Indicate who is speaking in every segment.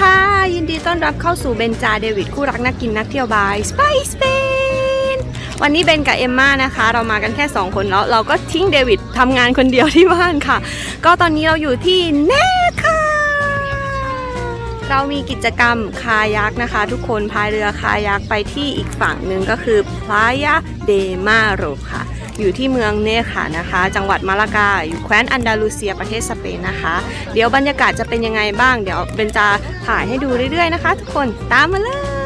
Speaker 1: ค่ะ ยินดีต้อนรับเข้าสู่เบนจาเดวิดคู่รักนักกินนักเที่ยวบายสไปสเปนวันนี้เบนกับเอมม่านะคะ เรามากันแค่ 2 คนแล้วเราก็ทิ้งเดวิดทำงานคนเดียวที่บ้านค่ะ ก็ตอนนี้เราอยู่ที่เนค่ะ เรามีกิจกรรมคายักนะคะ ทุกคนพายเรือคายักไปที่อีกฝั่งหนึ่งก็คือพลายาเดมาโรค่ะ อยู่ที่เมืองเนค่ะนะคะ จังหวัดมาลากา อยู่แคว้นอันดาลูเซียประเทศสเปนนะคะ เดี๋ยวบรรยากาศจะเป็นยังไงบ้างเดี๋ยวเบนจาถ่ายให้ดูเรื่อยๆนะคะ ทุกคนตามมาเลย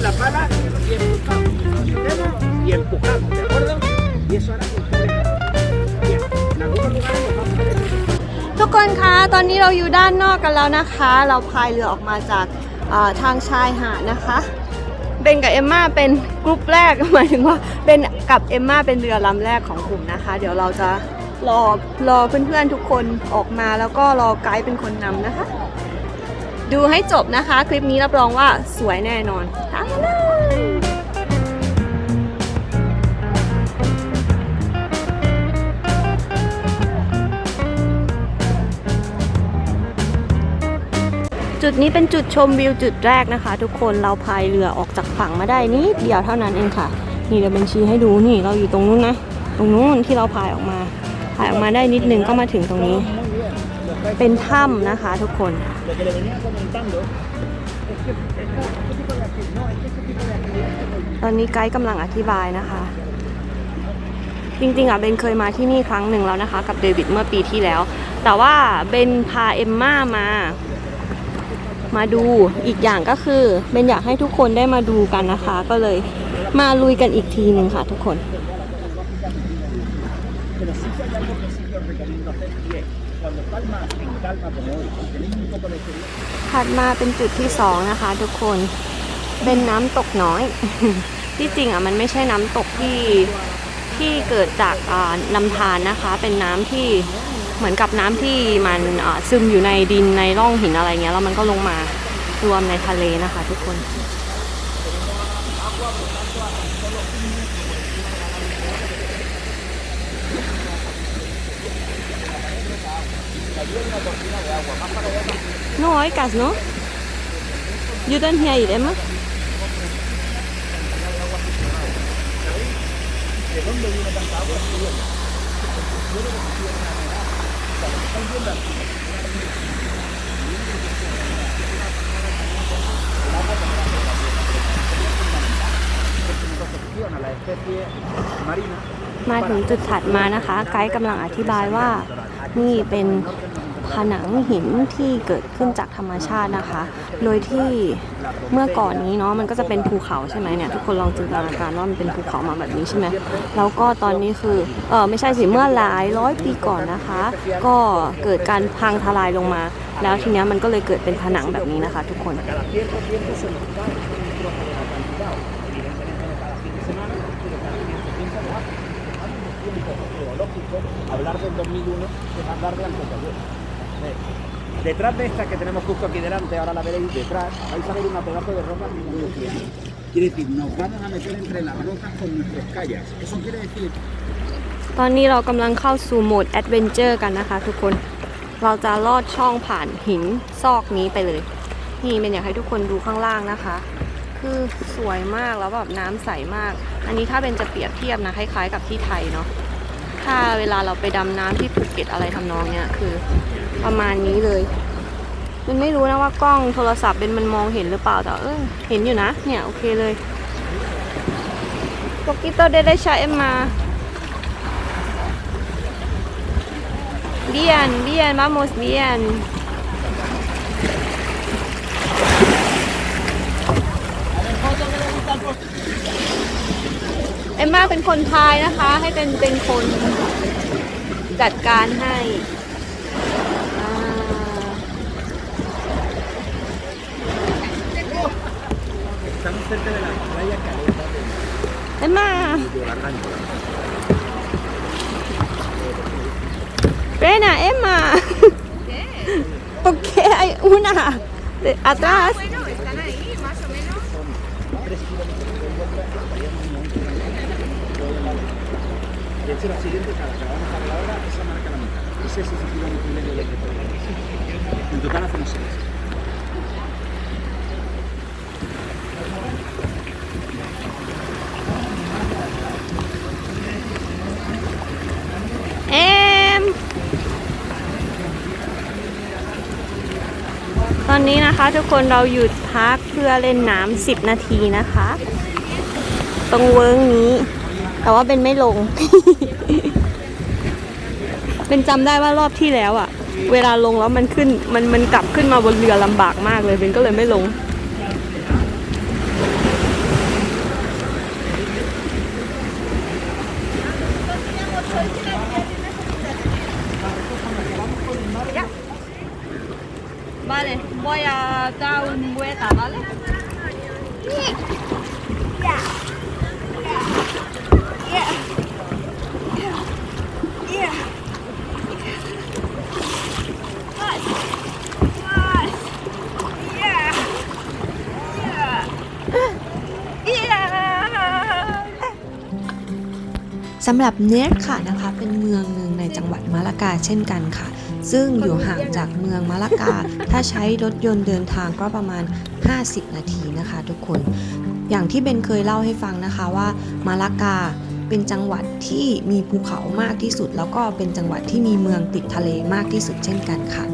Speaker 2: la pala
Speaker 1: กคนคะ ตอนนี้เราอยู่ด้านนอกกันแล้วนะคะ เราพายเรือออกมาจากาทางชายหาดนะคะเบนกับเอมมาเป็นกรุ๊ปแรกหมายถึงว่าเบนกับเอมมาเป็นเรือลำแรกของกลุ่มนะคะ เดี๋ยวเราจะรอรอเพื่อนๆทุกคนออกมาแล้วก็รอไกด์เป็นคนนำนะคะ ดูให้จบนะคะ คลิปนี้รับรองว่าสวยแน่นอนตาม จุดนี้เป็นจุดชมวิวจุดแรกนะคะ ทุกคนเราพายเรือออกจากฝั่งมาได้นิดเดียวเท่านั้นเองค่ะ นี่เดี๋ยวบัญชีให้ดูนี่เราอยู่ตรงนู้นนะ ตรงนู้นที่เราพายออกมาพายออกมาได้นิดนึงก็มาถึงตรงนี้ เป็นถ้ำนะคะ ทุกคนตอนนี้ไกด์กำลังอธิบายนะคะ จริงๆอะเบนเคยมาที่นี่ครั้งหนึ่งแล้วนะคะ กับเดวิดเมื่อปีที่แล้ว แต่ว่าเบนพาเอมม่ามา มาดูอีกอย่างก็คือเบนอยากให้ทุกคนได้มาดูกันนะคะ ก็เลยมาลุยกันอีกทีหนึ่งค่ะทุกคนถัดมาเป็นจุดที่สองนะคะทุกคนเป็นน้ำตกน้อย ที่จริงอะมันไม่ใช่น้ำตกที่ที่เกิดจากลำธารนะคะ เป็นน้ำที่ เหมือนกับน้ำที่มันซึมอยู่ในดินในร่องหินอะไรเงี้ยแล้วมันก็ลงมารวมในทะเลนะคะ ทุกคน No oigas, ¿no? You don't hear it, Emma?
Speaker 2: a la especie marina
Speaker 1: มาถึงจุดถัดมานะคะ ไกด์กำลังอธิบายว่านี่เป็น ผนังหินที่เกิดขึ้นจากธรรมชาตินะคะ โดยที่เมื่อก่อนนี้เนาะมันก็จะเป็นภูเขาใช่ไหมเนี่ยทุกคนลองจินตนาการว่ามันเป็นภูเขามาแบบนี้ใช่ไหมแล้วก็ตอนนี้คือเออไม่ใช่สิเมื่อหลายร้อยปีก่อนนะคะ ก็เกิดการพังทลายลงมา แล้วทีนี้มันก็เลยเกิดเป็นผนังแบบนี้นะคะ ทุกคน
Speaker 2: geológico, hablar del 2001 es hablar de anteayer. Detrás de esta que tenemos justo aquí delante, ahora la veréis detrás, vais a ver una pedazo de roca muy fiel. Quiere decir, nos vamos a meter entre las rocas con nuestros kayaks. Eso quiere decir
Speaker 1: ตอนนี้เรากำลังเข้าสู่โหมดแอดเวนเจอร์กันนะคะทุกคน เราจะลอดช่องผ่านหินซอกนี้ไปเลย นี่เป็นอยากให้ทุกคนดูข้างล่างนะคะ คือสวยมากแล้วแบบน้ำใสมาก อันนี้ถ้าเป็นจะเปรียบเทียบนะคล้ายๆกับที่ไทยเนาะ ถ้าเวลาเราไปดำน้ำที่ภูเก็ตอะไรทำนองเนี้ยคือ ประมาณนี้เลย มันไม่รู้นะว่ากล้องโทรศัพท์เป็นมันมองเห็นหรือเปล่าแต่เออเห็นอยู่นะ เนี่ยโอเคเลยโปกิโตเดเดชาเอ็มมา Bien, bien, vamos bien. เอ็มมาเป็นคนพายนะคะ ให้เป็นเป็นคนจัดการให้
Speaker 2: cerca de la playa caleta de... ¡Emma!
Speaker 1: ¡Frena, Emma! ¿Qué? Porque hay una de ah, atrás.
Speaker 3: Ah, bueno, están ahí, más o menos.
Speaker 2: De hecho, la siguiente, cada que vamos a la hora, esa marca la mitad. Ese es el sentido de medio de En total hacemos seis.
Speaker 1: นี้นะคะทุกคนเราหยุดพักเพื่อเล่นน้ำสิบนาทีนะคะ ตรงเวิร์กนี้ แต่ว่าเป็นไม่ลง เป็นจำได้ว่ารอบที่แล้วอะเวลาลงแล้วมันขึ้นมันมันกลับขึ้นมาบนเรือลำบากมากเลยเป็นก็เลยไม่ลง voy a dar un vuelta, ¿vale? Yeah.
Speaker 3: สำหรับเนสค่ะนะคะ เป็นเมืองหนึ่งในจังหวัดมาลากาเช่นกันค่ะ ซึ่งอยู่ห่างจากเมืองมาลากา ถ้าใช้รถยนต์เดินทางก็ประมาณ 50 นาทีนะคะ ทุกคน อย่างที่เบนเคยเล่าให้ฟังนะคะว่ามาลากาเป็นจังหวัดที่มีภูเขามากที่สุด แล้วก็เป็นจังหวัดที่มีเมืองติดทะเลมากที่สุดเช่นกันค่ะ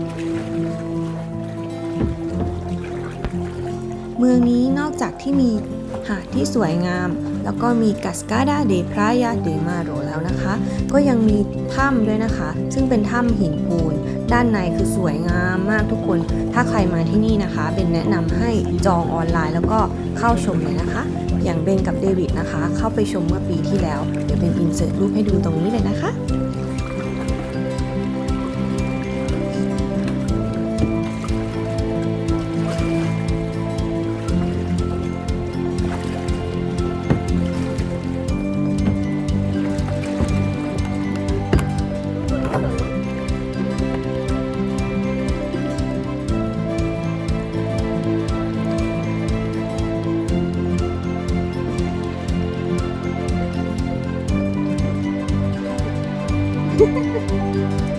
Speaker 3: เมืองนี้นอกจากที่มีหาดที่สวยงาม แล้วก็มีกัสกาดาเดพรายาเดมาโรแล้วนะคะ ก็ยังมีถ้ำด้วยนะคะ ซึ่งเป็นถ้ำหินปูน ด้านในคือสวยงามมากทุกคน ถ้าใครมาที่นี่นะคะ เป็นแนะนำให้จองออนไลน์แล้วก็เข้าชมเลยนะคะ อย่างเบนกับเดวิดนะคะ เข้าไปชมเมื่อปีที่แล้ว เดี๋ยวเป็นอินเสิร์ตรูปให้ดูตรงนี้เลยนะคะ
Speaker 2: Música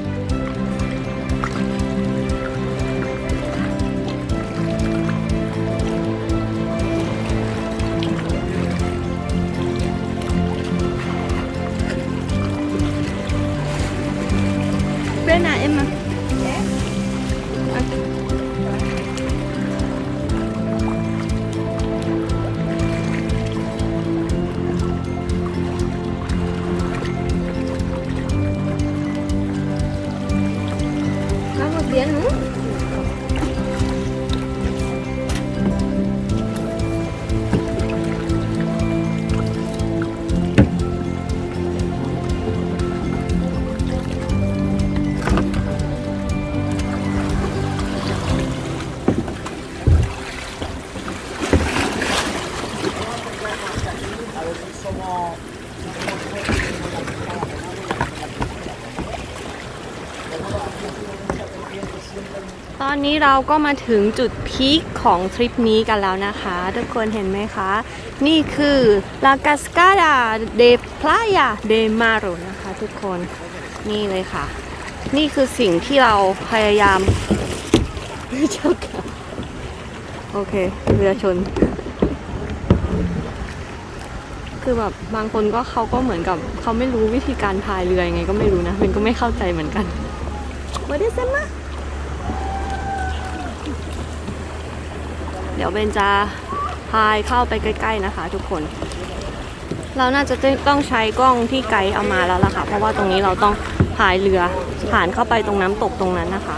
Speaker 1: ตอนนี้เราก็มาถึงจุดพีคของทริปนี้กันแล้วนะคะ ทุกคนเห็นไหมคะ นี่คือ La Cascada de Playa de Maro นะคะทุกคนนี่เลยค่ะ นี่คือสิ่งที่เราพยายามเจ้าค่ะโอเค เรือชน คือแบบบางคนก็เขาก็เหมือนกับเขาไม่รู้วิธีการพายเรือยังไงก็ไม่รู้นะเป็นก็ไม่เข้าใจเหมือนกัน What is it นะ เดี๋ยวเบนจะพายเข้าไปใกล้ ๆนะคะ ทุกคน เราน่าจะต้องใช้กล้องที่ไกด์เอามาแล้วล่ะค่ะ เพราะว่าตรงนี้เราต้องพายเรือผ่านเข้าไปตรงน้ำตกตรงนั้นนะคะ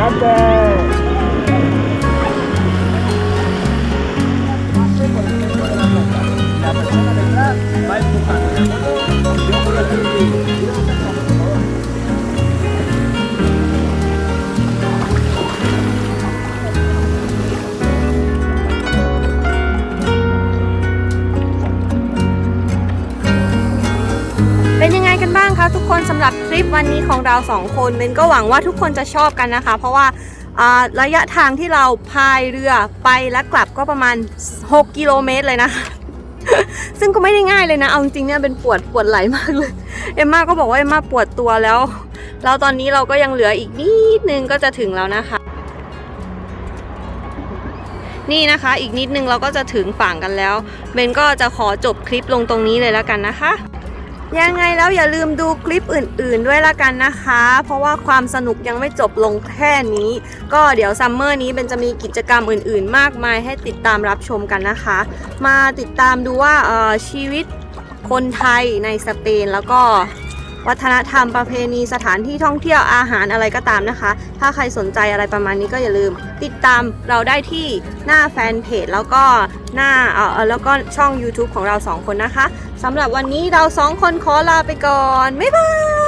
Speaker 1: Bye-bye. สำหรับทริปวันนี้ของเราสองคนเบนก็หวังว่าทุกคนจะชอบกันนะคะ เพราะว่าระยะทางที่เราพายเรือไปและกลับก็ประมาณ 6 กิโลเมตรเลยนะ ซึ่งก็ไม่ได้ง่ายเลยนะ เอาจริงเนี่ยเป็นปวดปวดไหล่มากเลย เอมมาก็บอกว่าเอมมาปวดตัวแล้ว แล้วตอนนี้เราก็ยังเหลืออีกนิดนึงก็จะถึงแล้วนะคะ นี่นะคะอีกนิดนึงเราก็จะถึงฝั่งกันแล้ว เบนก็จะขอจบคลิปลงตรงนี้เลยแล้วกันนะคะ ยังไงแล้วอย่าลืมดูคลิปอื่นๆด้วยละกันนะคะ เพราะว่าความสนุกยังไม่จบลงแค่นี้ ก็เดี๋ยวซัมเมอร์นี้เป็นจะมีกิจกรรมอื่นๆ มากมายให้ติดตามรับชมกันนะคะ มาติดตามดูว่าออชีวิตคนไทยในสเปนแล้วก็วัฒนธรรมประเพณีสถานที่ท่องเที่ยวอาหารอะไรก็ตามนะคะ ถ้าใครสนใจอะไรประมาณนี้ก็อย่าลืม ติดตามเราได้ที่หน้าแฟนเพจแล้วก็หน้าเออแล้วก็ช่อง YouTube ของเราสองคนนะคะ สำหรับวันนี้เราสองคนขอลาไปก่อน บ๊ายบาย